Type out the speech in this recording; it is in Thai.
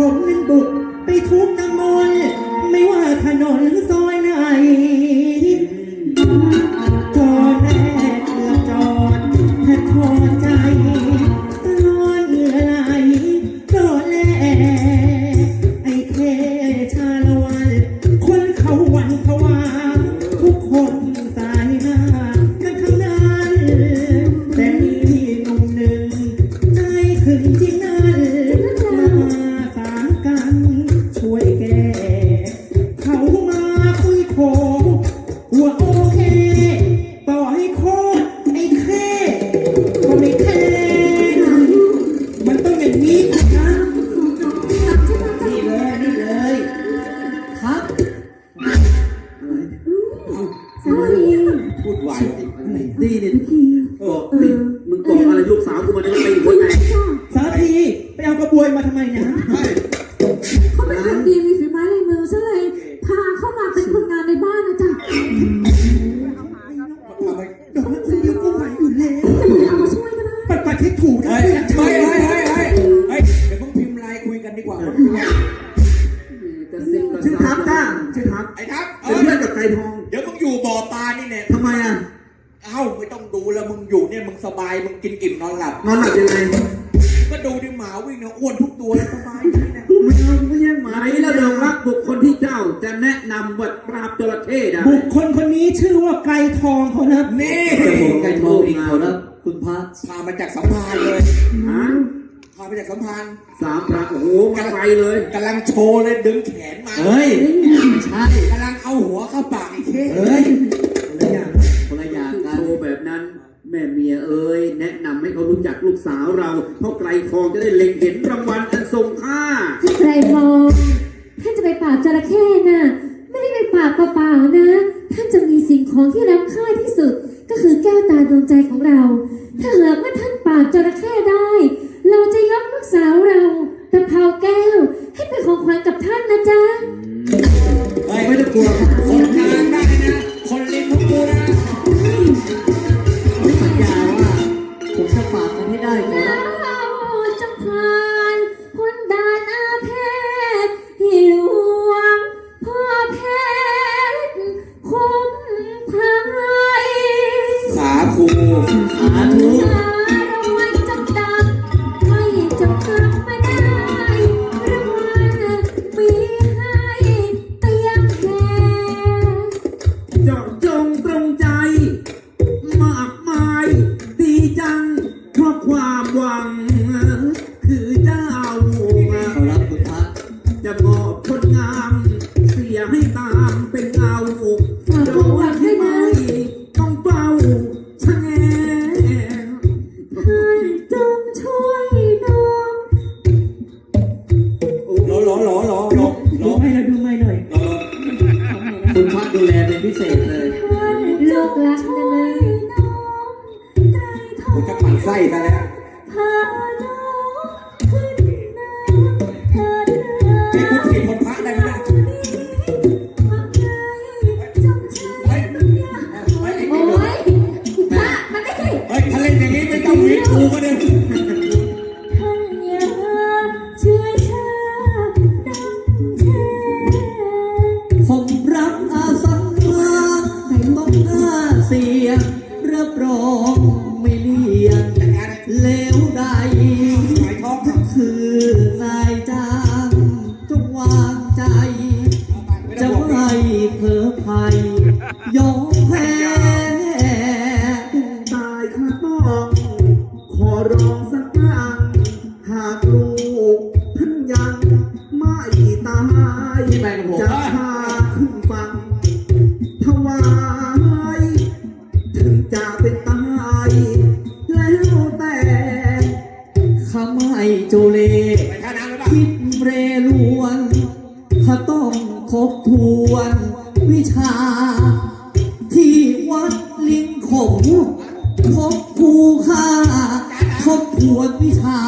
ผมนั้ คุยโคหัวโอเค ต่อให้โคตรไอ้แค่ก็ไม่แค่มันต้องอย่างนี้นะนี่เลยนี่เลย ครับสามีพูดไวดีเนี่ยทีบอกสิมึงบอกอะไรลูกสาวกูมาเนี่ยตีหัวแตกจ้าสารทีไปเอากระบวยมาทำไมเนี่ย ดูแล้วมึงอยู่เนี่ยมึงสบายมึงกินอิ่มนอนหลับนอนหลับยังไงก็ดูดิหมาวิ่งเนี่ยอ้วนทุกตัวเลยสบายดีนะกูไม่เอาไม่แย่งหมาไหนแล้วเดิมรักบุคคลที่เจ้าจะแนะนำบทปราบจระเข้ได้บุคคลคนนี้ชื่อว่าไกรทองเขานะนี่จะบอกไก่ทองอีกเขานะคุณพระพามาจากสัมภารเลยฮะพามาจากสัมภารสามพระโอ้โหมาไกลเลยกำลังโชว์เลยดึงแขนมาเฮ้ยไม่ใช่กำลังเอาหัวเข้าปากไอ้เท่เฮ้ย แม่เมียเอ้ยแนะนำให้เขารู้จักลูกสาวเรา เพราะไกลทองจะได้เล็งเห็นรางวัลอันทรงค่า ท่านไกรทองท่านจะไปปราบจระเข้น่ะ ไม่ได้ไปปราบเปล่าๆนะ ท่านจะมีสิ่งของที่ล้ำค่าที่สุด ก็คือแก้วตาดวงใจของเรา ถ้าหากว่าท่านปราบจระเข้ได้ เราจะยกลูกสาวเราตะเภาแก้ว ให้เป็นของขวัญกับท่านนะจ๊ะ เฮ้ยไม่ต้องกลัว วัลมีให้เตียงแค่เจาะจงตรงใจ มากมาย ดีจัง เพราะความหวัง รทอกูงจะปั่นไส้ซะแล้วพาน้องขึ้นน้ำเถิดเถิไอ้กูถีบคนพระได้ไหมเนี่ยมักง่ายจงใช้เฮ้ยโอ้เฮ้ยคุณพระมันไม่ใช่เฮ้ยถ้าเล่นอย่างนี้ไม่ต้องหวีดกูก็ได้ท่านอย่าช่วยชาดังแช่ผมรักอาสังมาต้องอาเสียรับรอง ทบทวนวิชา ที่วัดลิงขงทบครูค่าทบทวนวิชา